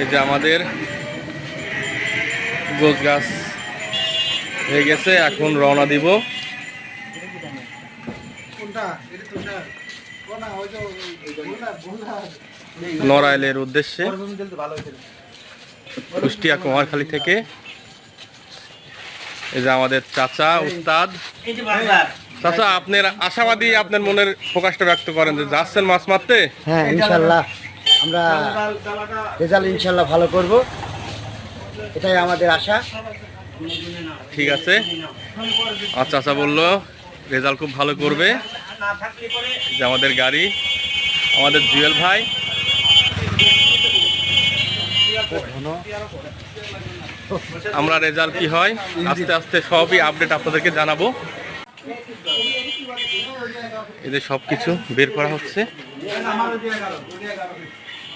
এই যে আমাদের গোছ গাছ হয়ে গেছে, এখন রওনা দিব। নড়াইলের উদ্দেশ্যে, কুষ্টিয়া কুমারখালী থেকে। এই যে আমাদের চাচা, উস্তাদ। চাচা, আপনার আশাবাদী, আপনার মনের প্রকাশটা ব্যক্ত করেন যে যাচ্ছেন মাছ মারতে? হ্যাঁ ইনশাল্লাহ। আমরা রেজাল্ট ইনশাল্লাহ ভালো করব। এটাই আমাদের আশা। ঠিক আছে। আচ্ছা আচ্ছা বলল, রেজাল্ট খুব ভালো করবে। যে আমাদের গাড়ি, আমাদের জুয়েল ভাই। আমরা রেজাল্ট কি হয়, আস্তে আস্তে সবই আপডেট আপনাদেরকে জানাব। এদের সব কিছু বের করা হচ্ছে।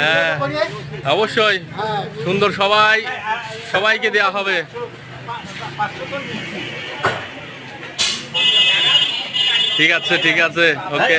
হ্যাঁ অবশ্যই। সুন্দর সবাই সবাইকে দেয়া হবে। ঠিক আছে ঠিক আছে ওকে।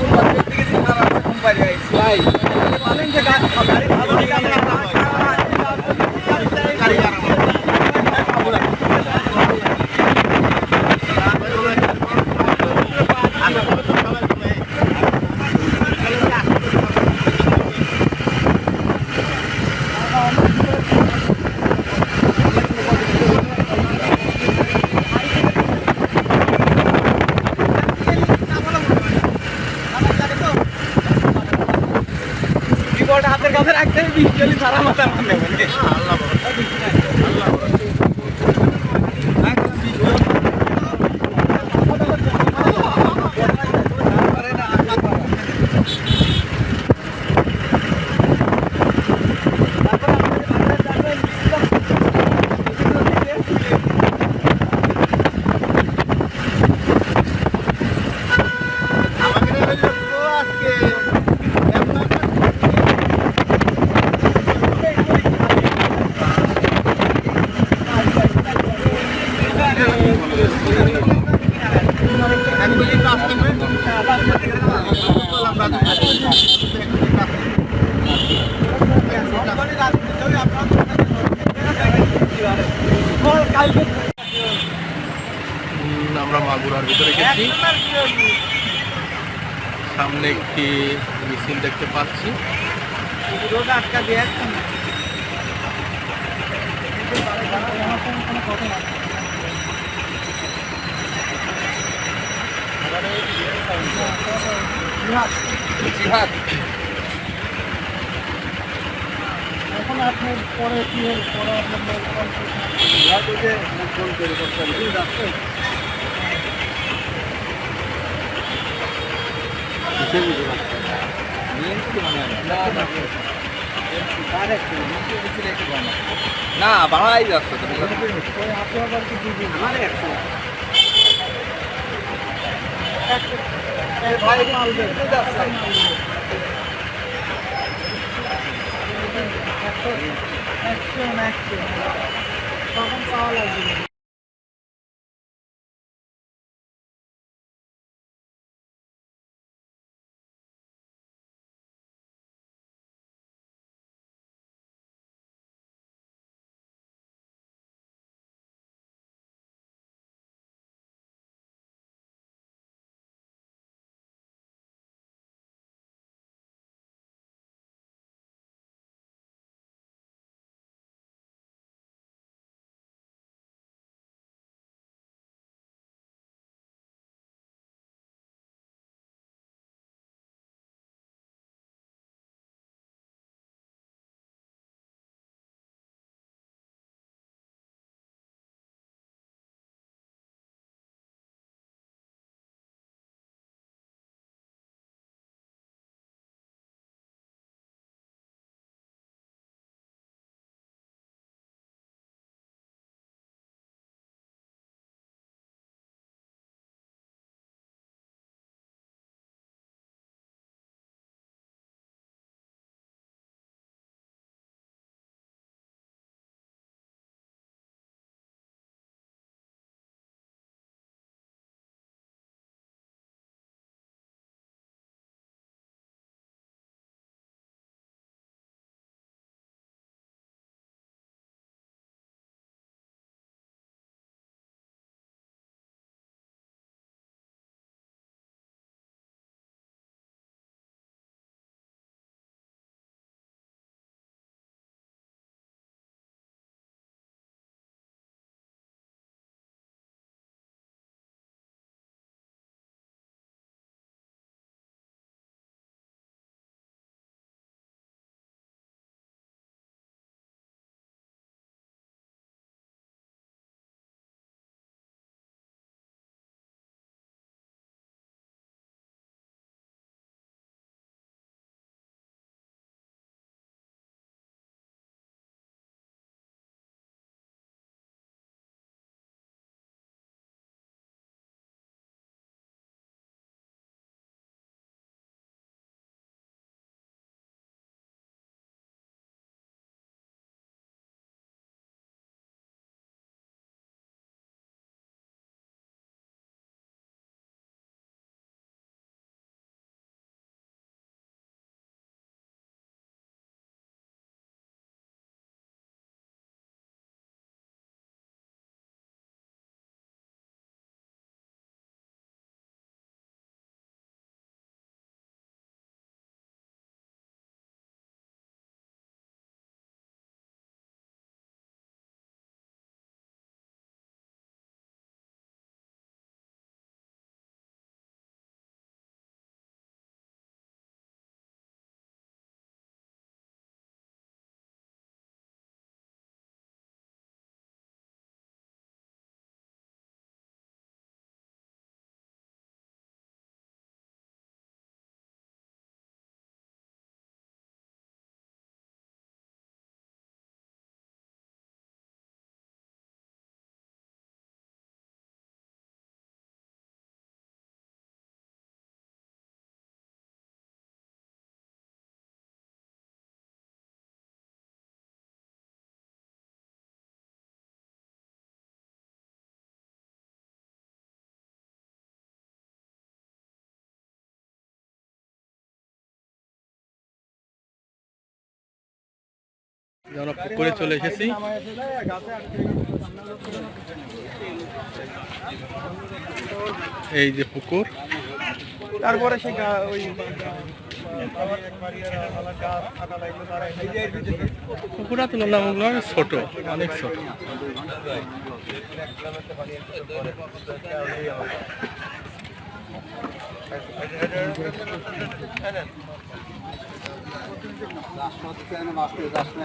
সারা ভাই। বলেন যে গাড়ি ভালো ঠিক একটাই বিজ্ঞানী সারা মাথা মানে মনে আমরা মাগুরার ভিতরে গেছি। সামনে একটি মিছিল দেখতে পাচ্ছি। আটকা দিয়ে এখন আপনি পরে কি পরে আপনার না বাংলায় যাচ্ছে আপনার আমার একশো ভাই মাল দেন একশো একশো তখন পাওয়া লাগবে আমরা পুকুরে চলে এসেছি। এই যে পুকুর। তারপরে সে ওই পুকুরা তুলনামূলক ছোট অনেক ছোট। রাষ্ট্র রাষ্ট্র